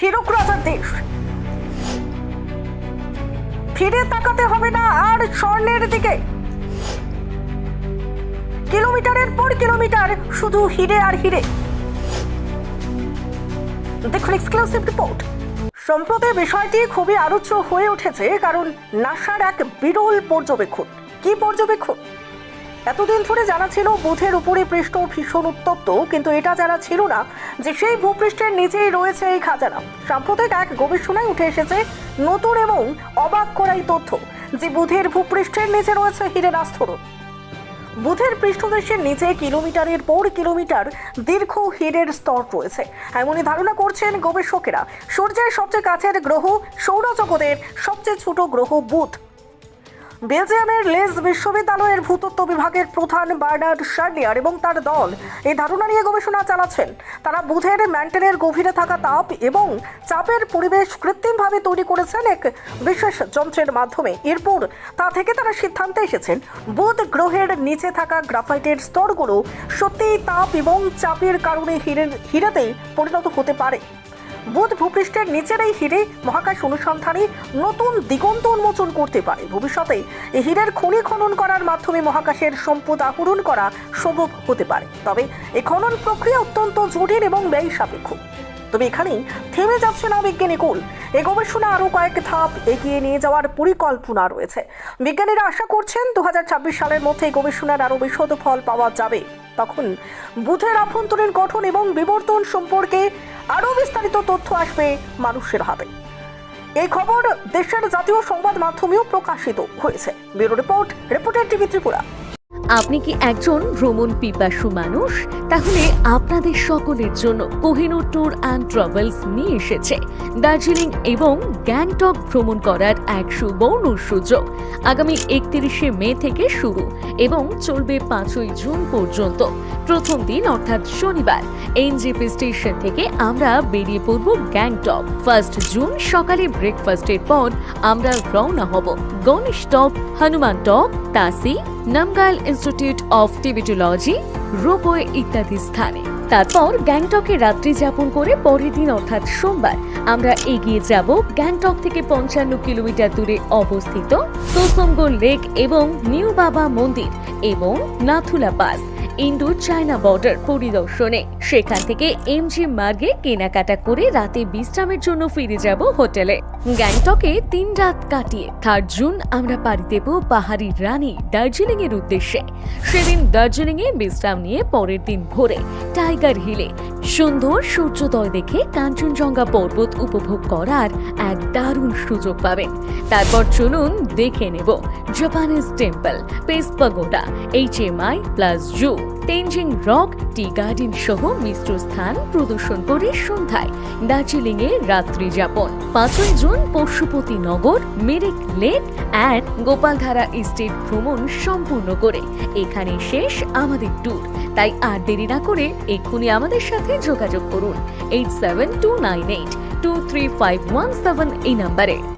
হীরক দেশ। ফিরে তাকাতে হবে না আর স্বর্ণের দিকে। কিলোমিটারের পর কিলোমিটার, শুধু হিরে আর হিরে। দেখুন এক্সক্লুসিভ রিপোর্ট সম্প্রতি বিষয়টি খুবই আলোচ্য হয়ে উঠেছে, কারণ নাসার এক বিরল পর্যবেক্ষণ। কি পর্যবেক্ষণ? এতদিন ধরে জানা ছিল বুধের উপরে পৃষ্ঠ ভীষণ উত্তপ্ত, কিন্তু এটা জানা ছিল না যে সেই ভূপৃষ্ঠের নিচেই রয়েছে এই খাজানা। সাম্প্রতিক এক গবেষণায় উঠে এসেছে নতুন এবং অবাক করাই তথ্য যে বুধের ভূপৃষ্ঠের নিচে রয়েছে হীরের আস্তরণ বুধের পৃষ্ঠদেশের নিচে কিলোমিটারের পর কিলোমিটার দীর্ঘ হীরের স্তর রয়েছে। এমনই ধারণা করছেন গবেষকেরা। সূর্যের সবচেয়ে কাছের গ্রহ সৌরজগতের সবচেয়ে ছোট গ্রহ বুধ। বেলজিয়ামের লেজ বিশ্ববিদ্যালয়ের ভূতত্ত্ব বিভাগের প্রধান বার্নার্ড শার্লিয়ার এবং তার দল এই ধারণা নিয়ে গবেষণা চালাচ্ছেন। তারা বুধের ম্যান্টেলের গভীরে থাকা তাপ এবং চাপের পরিবেশ কৃত্রিমভাবে তৈরি করেছেন এক বিশেষ যন্ত্রের মাধ্যমে। এরপর তা থেকে তারা সিদ্ধান্তে এসেছেন, বুধ গ্রহের নিচে থাকা গ্রাফাইটের স্তরগুলো সত্যিই তাপ এবং চাপের কারণে হিরের হিরাতে পরিণত হতে পারে। বুধ ভূপৃষ্ঠের নিচের এই হিরে মহাকাশ অনুসন্ধানে নতুন দিগন্ত উন্মোচন করতে পারে। ভবিষ্যতে এই হীরের খনি খনন করার মাধ্যমে মহাকাশের সম্পদ আহরণ করা সম্ভব হতে পারে। তবে এই খনন প্রক্রিয়া অত্যন্ত জটিল এবং ব্যয় সাপেক্ষ। তবে এখানেই থেমে যাচ্ছে না বিজ্ঞানী কুল। এই গবেষণা আরও কয়েক ধাপ এগিয়ে নিয়ে যাওয়ার পরিকল্পনা রয়েছে। বিজ্ঞানীরা আশা করছেন দু হাজার ছাব্বিশ সালের মধ্যে এই গবেষণার আরও বিশদ ফল পাওয়া যাবে। তখন বুথের আভ্যন্তরীণ গঠন এবং বিবর্তন সম্পর্কে আরও বিস্তারিত তথ্য আসবে মানুষের হাতে। এই খবর দেশের জাতীয় সংবাদ মাধ্যমেও প্রকাশিত হয়েছে। Bureau report, reporter TV Tripura. আপনি কি একজন ভ্রমণ পিপাসু মানুষ? তাহলে আপনাদের সকলের জন্য কোহিনুর ট্যুর অ্যান্ড ট্রাভেলস নিয়ে এসেছে। দার্জিলিং এবং গ্যাংটক ভ্রমণ করার এক সুবর্ণ সুযোগ। আগামী একত্রিশে মে থেকে শুরু এবং চলবে পাঁচই জুন পর্যন্ত। প্রথম দিন অর্থাৎ শনিবার এনজেপি স্টেশন থেকে আমরা বেরিয়ে পড়ব গ্যাংটক। ফার্স্ট জুন সকালে ব্রেকফাস্টের পর আমরা রওনা হব। Ganesh top, Hanuman top, Tashi Namgyal institute of Tibetology, ropeway ইত্যাদি স্থানে। তারপর গ্যাংটকে রাত্রি যাপন করে পরের দিন অর্থাৎ সোমবার, আমরা এগিয়ে যাব গ্যাংটক থেকে পঞ্চান্ন কিলোমিটার দূরে অবস্থিত তোসঙ্গ লেক এবং নিউ বাবা মন্দির এবং Nathula pass. Indo China border পরিদর্শনে। সেখান থেকে এমজি মার্গে কেনাকাটা করে রাতে বিশ্রামের জন্য ফিরে যাব হোটেলে। গ্যাংটকে তিন রাত কাটিয়ে থার্ড জুন আমরা পাড়ি দেব পাহাড়ি রানী দার্জিলিং এর উদ্দেশ্যে। সেদিন দার্জিলিং এ বিশ্রাম নিয়ে পরের দিন ভোরে টাইগার হিলে সুন্দর সূর্যোদয় দেখে কাঞ্চনজঙ্ঘা পর্বত উপভোগ করার এক দারুণ সুযোগ পাবেন তারপর চলুন দেখে নেব Japanese temple, peace pagoda H M I plus zoo Tenzing rock, tea garden সহ মিশ্র স্থান প্রদর্শন করে সন্ধ্যায়। দার্জিলিং এ রাত্রি যাপন। পাঁচই June Pashupati Nagar, Mirik lake and Gopaldhara estate ভ্রমণ সম্পূর্ণ করে। এখানে শেষ আমাদের ট্যুর তাই আর দেরি না করে এক্ষুনি আমাদের সাথে যোগাযোগ করুন। Eight seven two nine eight two three five one seven এই নাম্বারে।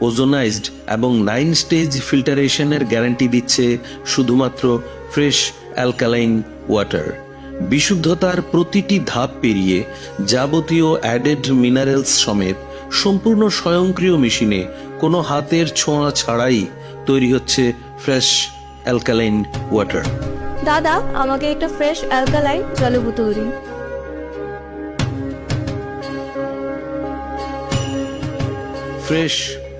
ওজোনাইজড এবং নাইন স্টেজ ফিল্টারেশনের গ্যারান্টি দিচ্ছে শুধুমাত্র ফ্রেশ অ্যালকালাইন ওয়াটার। বিশুদ্ধতার প্রতিটি ধাপ পেরিয়ে যাবতীয় অ্যাডেড মিনারেলস সমেত সম্পূর্ণ স্বয়ংক্রিয় মেশিনে কোনো হাতের ছোঁয়া ছাড়াই তৈরি হচ্ছে ফ্রেশ অ্যালকালাইন ওয়াটার। দাদা আমাকে একটা ফ্রেশ অ্যালকালাইন জলে বোতল দিন fresh